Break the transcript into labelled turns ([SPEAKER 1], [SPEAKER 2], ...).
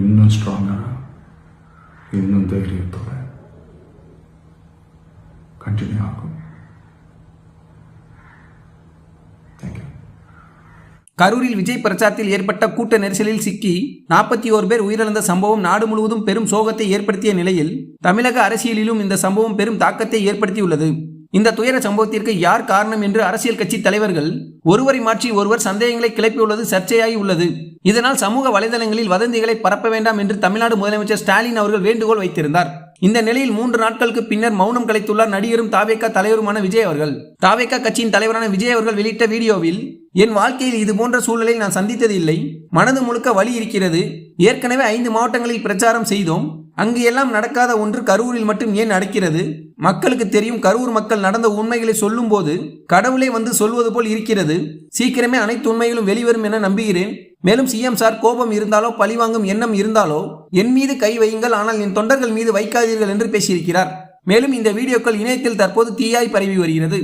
[SPEAKER 1] இன்னும் ஸ்ட்ராங்காக இன்னும் தைரியத்தோட கண்டினியூ ஆகும்.
[SPEAKER 2] கரூரில் விஜய் பிரச்சாரத்தில் ஏற்பட்ட கூட்ட நெரிசலில் சிக்கி நாற்பத்தி ஓர் பேர் உயிரிழந்த சம்பவம் நாடு முழுவதும் பெரும் சோகத்தை ஏற்படுத்திய நிலையில் தமிழக அரசியலிலும் இந்த சம்பவம் பெரும் தாக்கத்தை ஏற்படுத்தியுள்ளது. இந்த துயர சம்பவத்திற்கு யார் காரணம் என்று அரசியல் கட்சி தலைவர்கள் ஒருவரை மாற்றி ஒருவர் சந்தேகங்களை கிளப்பியுள்ளது சர்ச்சையாகி உள்ளது. இதனால் சமூக வலைதளங்களில் வதந்திகளை பரப்ப வேண்டாம் என்று தமிழ்நாடு முதலமைச்சர் ஸ்டாலின் அவர்கள் வேண்டுகோள் வைத்திருந்தார். இந்த நிலையில் மூன்று நாட்களுக்கு பின்னர் மௌனம் கலைத்துள்ளார் நடிகரும் தாவேக்கா தலைவருமான விஜய் அவர்கள். தாவேக்கா கட்சியின் தலைவரான விஜய் அவர்கள் வெளியிட்ட வீடியோவில் என் வாழ்க்கையில் இது போன்ற சூழலை நான் சந்தித்தது இல்லை மனது முழுக்க வழி இருக்கிறது. ஏற்கனவே ஐந்து மாவட்டங்களில் பிரச்சாரம் செய்தோம். அங்கு எல்லாம் நடக்காத ஒன்று கரூரில் மட்டும் ஏன் நடக்கிறது? மக்களுக்கு தெரியும் கரூர் மக்கள் நடந்த உண்மைகளை சொல்லும்போது கடவுளே வந்து சொல்வது போல் இருக்கிறது. சீக்கிரமே அனைத்து உண்மைகளும் வெளிவரும் என நம்புகிறேன். மேலும் சிஎம் சார் கோபம் இருந்தாலோ பழிவாங்கும் எண்ணம் இருந்தாலோ என் மீது கை வையுங்கள் ஆனால் என் தொண்டர்கள் மீது வைக்காதீர்கள் என்று பேசியிருக்கிறார். மேலும் இந்த வீடியோக்கள் இணையத்தில் தற்போது தீயாய் பரவி வருகிறது.